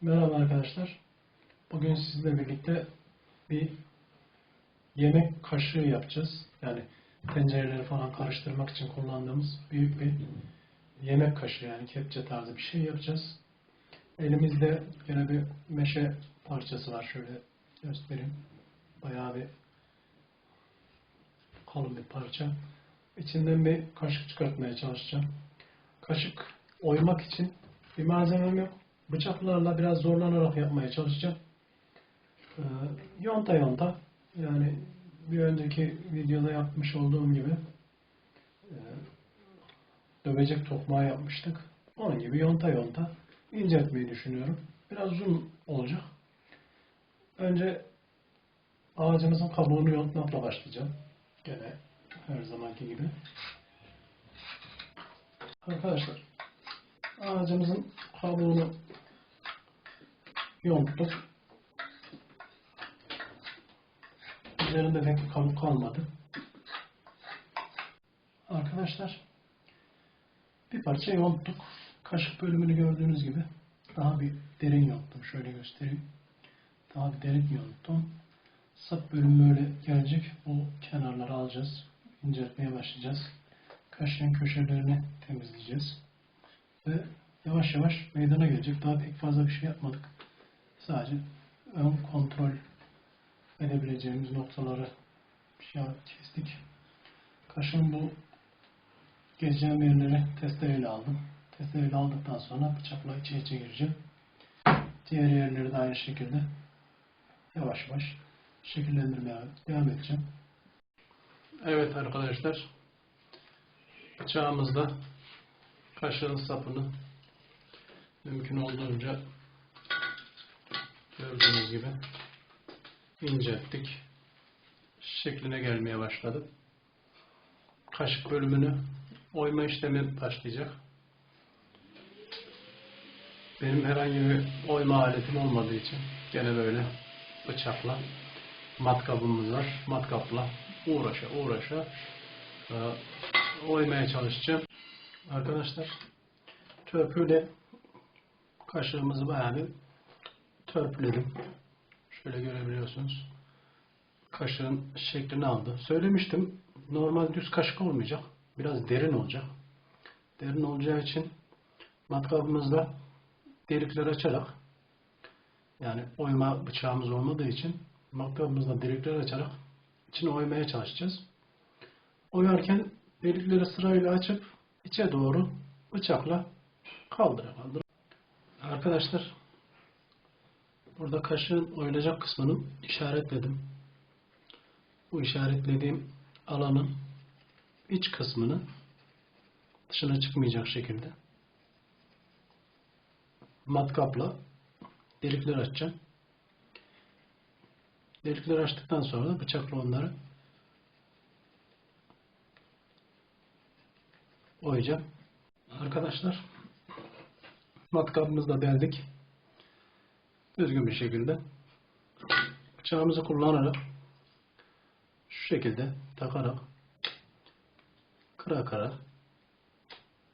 Merhaba arkadaşlar. Bugün sizle birlikte bir yemek kaşığı yapacağız. Yani tencereleri falan karıştırmak için kullandığımız büyük bir yemek kaşığı yani kepçe tarzı bir şey yapacağız. Elimizde yine bir meşe parçası var. Şöyle göstereyim. Bayağı bir kalın bir parça. İçinden bir kaşık çıkartmaya çalışacağım. Kaşık oymak için bir malzemem yok. Bıçaklarla biraz zorlanarak yapmaya çalışacağım. Ee, yonta yonta yani bir önceki videoda yapmış olduğum gibi e, dövecek tokmağı yapmıştık. Onun gibi yonta yonta inceltmeyi düşünüyorum. Biraz uzun olacak. Önce ağacımızın kabuğunu yontmakla başlayacağım. Gene her zamanki gibi. Arkadaşlar ağacımızın kabuğunu yonttuk. Üzerinde pek bir kabuk kalmadı. Arkadaşlar bir parça yonttuk. Kaşık bölümünü gördüğünüz gibi daha bir derin yonttum. Şöyle göstereyim. Daha bir derin yonttum. Sap bölümü böyle gelecek. Bu kenarları alacağız. İnceltmeye başlayacağız. Kaşığın köşelerini temizleyeceğiz. Ve yavaş yavaş meydana gelecek. Daha pek fazla bir şey yapmadık. Sadece ön kontrol edebileceğimiz noktaları şey kestik. Kaşın bu gezeceğim yerleri testereyle aldım. Testereyle aldıktan sonra bıçakla içe içe gireceğim. Diğer yerleri de aynı şekilde yavaş yavaş şekillendirmeye devam edeceğim. Evet arkadaşlar bıçağımızla kaşığın sapını mümkün olduğunca gördüğünüz gibi incelttik. Şekline gelmeye başladı. Kaşık bölümünü oyma işlemi başlayacak. Benim herhangi bir oyma aletim olmadığı için gene böyle bıçakla matkabımız var. Matkapla uğraşa uğraşa e, oymaya çalışacağım. Arkadaşlar törpüyle kaşığımızı bayağı bir törpüledim. Şöyle görebiliyorsunuz. Kaşığın şeklini aldı. Söylemiştim normal düz kaşık olmayacak. Biraz derin olacak. Derin olacağı için matkabımızla delikler açarak yani oyma bıçağımız olmadığı için matkabımızla delikler açarak içine oymaya çalışacağız. Oyarken delikleri sırayla açıp içe doğru bıçakla kaldıra kaldıra. Arkadaşlar burada kaşığın oyulacak kısmını işaretledim. Bu işaretlediğim alanın iç kısmını dışına çıkmayacak şekilde matkapla delikler açacağım. Delikleri açtıktan sonra da bıçakla onları oyacağım. Arkadaşlar matkabımızla deldik. Düzgün bir şekilde bıçağımızı kullanarak şu şekilde takarak kıra kıra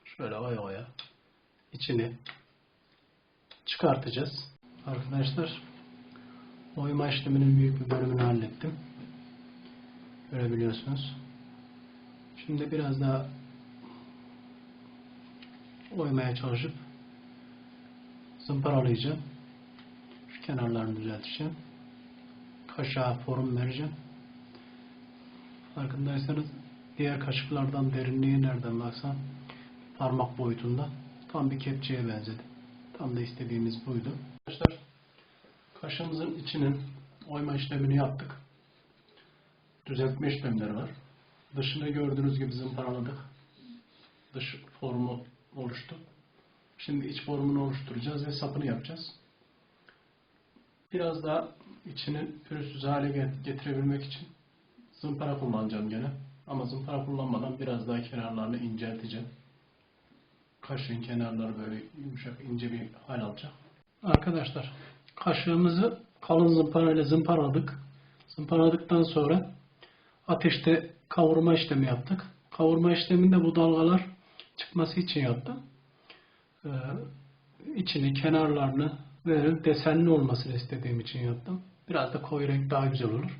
şöyle oya oya içini çıkartacağız. Arkadaşlar oyma işleminin büyük bir bölümünü hallettim. Görebiliyorsunuz. Şimdi biraz daha oymaya çalışıp zımparalayacağım. Şu kenarlarını düzelteceğim. Kaşığa form vereceğim. Farkındaysanız diğer kaşıklardan derinliği nereden baksan parmak boyutunda tam bir kepçeye benzedi. Tam da istediğimiz buydu. Arkadaşlar kaşığımızın içinin oyma işlemini yaptık. Düzeltme işlemleri var. Dışını gördüğünüz gibi zımparaladık. Dış formu oluştu. Şimdi iç formunu oluşturacağız ve sapını yapacağız. Biraz daha içini pürüzsüz hale getirebilmek için zımpara kullanacağım gene. Ama zımpara kullanmadan biraz daha kenarlarını incelteceğim. Kaşığın kenarları böyle yumuşak ince bir hal alacak. Arkadaşlar kaşığımızı kalın zımparayla zımparaladık. Zımparaladıktan sonra ateşte kavurma işlemi yaptık. Kavurma işleminde bu dalgalar çıkması için yaptım. Ee, içini, kenarlarını böyle desenli olmasını istediğim için yaptım. Biraz da koyu renk daha güzel olur.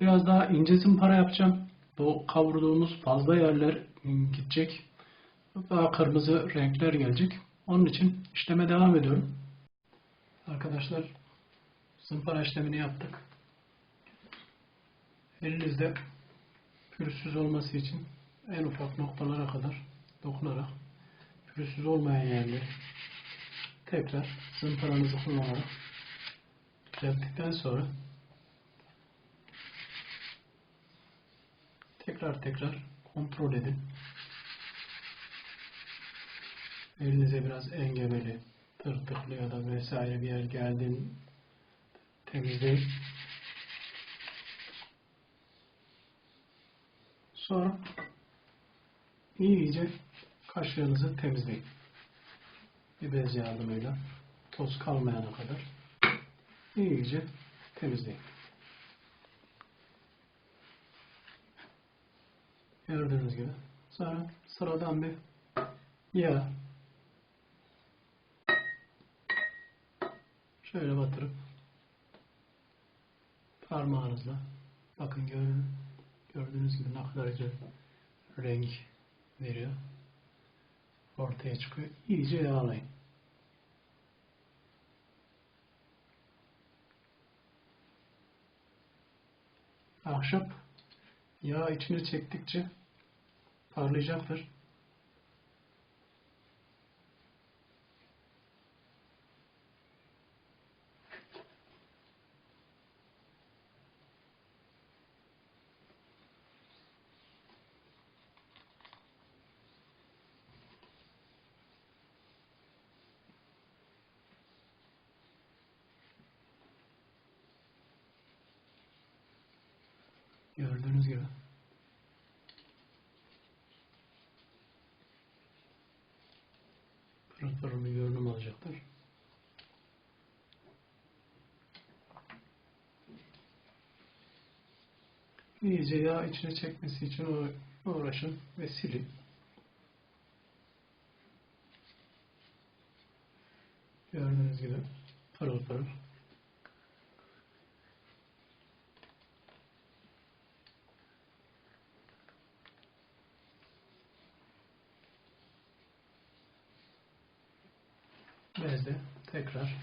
Biraz daha ince zımpara yapacağım. Bu kavurduğumuz fazla yerler gidecek. Daha kırmızı renkler gelecek. Onun için işleme devam ediyorum. Arkadaşlar zımpara işlemini yaptık. Elinizde pürüzsüz olması için en ufak noktalara kadar dokunarak pürüzsüz olmayan yerleri tekrar zımparanızı kullanarak düzelttikten sonra tekrar tekrar kontrol edin. Elinize biraz engebeli, tırtıklı ya da vesaire bir yer geldiğini temizleyin. Sonra iyice kaşığınızı temizleyin. Bir bez yardımıyla toz kalmayana kadar iyice temizleyin. Gördüğünüz gibi. Sonra sıradan bir yağ şöyle batırıp parmağınızla bakın gördüğünüz gibi ne kadar güzel renk veriyor. Ortaya çıkıyor. İyice yağlayın. Ahşap yağ içine çektikçe parlayacaktır. Gördüğünüz gibi. Pırıl pırıl bir görünüm alacaktır. İyice yağ içine çekmesi için uğra- uğraşın ve silin. Gördüğünüz gibi pırıl pırıl. Bezde tekrar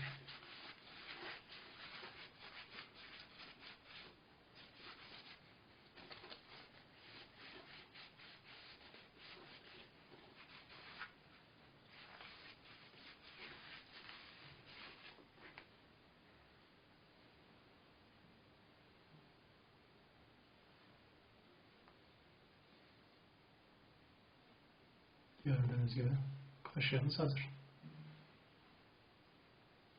gördüğünüz gibi kaşığımız hazır.